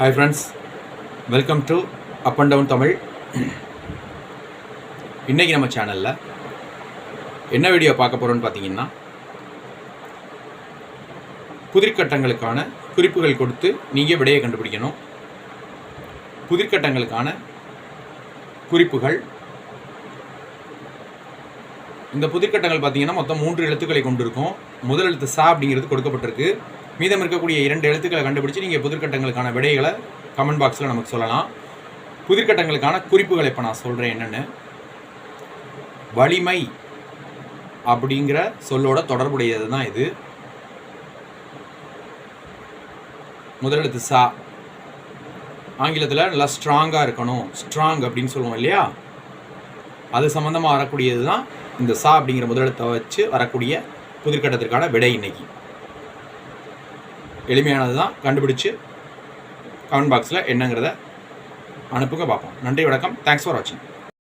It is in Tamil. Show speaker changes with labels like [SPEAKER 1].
[SPEAKER 1] Hi friends welcome to up and down Tamil இன்றைக்கி நம்ம சேனலில் என்ன வீடியோ பார்க்க போகிறோன்னு பார்த்தீங்கன்னா புதிர்கட்டங்களுக்கான குறிப்புகள் கொடுத்து நீங்கள் விடையை கண்டுபிடிக்கணும். புதிர்கட்டங்களுக்கான குறிப்புகள். இந்த புதிர்கட்டங்கள் பார்த்தீங்கன்னா மொத்தம் மூன்று எழுத்துக்களை கொண்டிருக்கும். முதல் எழுத்து சா அப்படிங்கிறது கொடுக்கப்பட்டிருக்கு. மீதம் இருக்கக்கூடிய இரண்டு எழுத்துக்களை கண்டுபிடிச்சு நீங்கள் புதிர்கட்டங்களுக்கான விடைகளை கமெண்ட் பாக்ஸில் நமக்கு சொல்லலாம். புதிர்கட்டங்களுக்கான குறிப்புகளை இப்போ நான் சொல்கிறேன் என்னென்னு. வலிமை அப்படிங்கிற சொல்லோட தொடர்புடையது தான் இது முதலெழுத்து சா. ஆங்கிலத்தில் நல்லா ஸ்ட்ராங்காக இருக்கணும். ஸ்ட்ராங் அப்படின்னு சொல்லுவோம் இல்லையா? அது சம்மந்தமாக வரக்கூடியது தான் இந்த சா அப்படிங்கிற முதலெழுத்தை வச்சு வரக்கூடிய புதிர்கட்டத்திற்கான விடை இன்னைக்கு. எளிமையானது தான் கண்டுபிடிச்சு கமெண்ட் பாக்ஸில் என்னங்கிறத அனுப்புங்க பார்ப்போம். நன்றி வணக்கம். தேங்க்ஸ் ஃபார் வாட்சிங்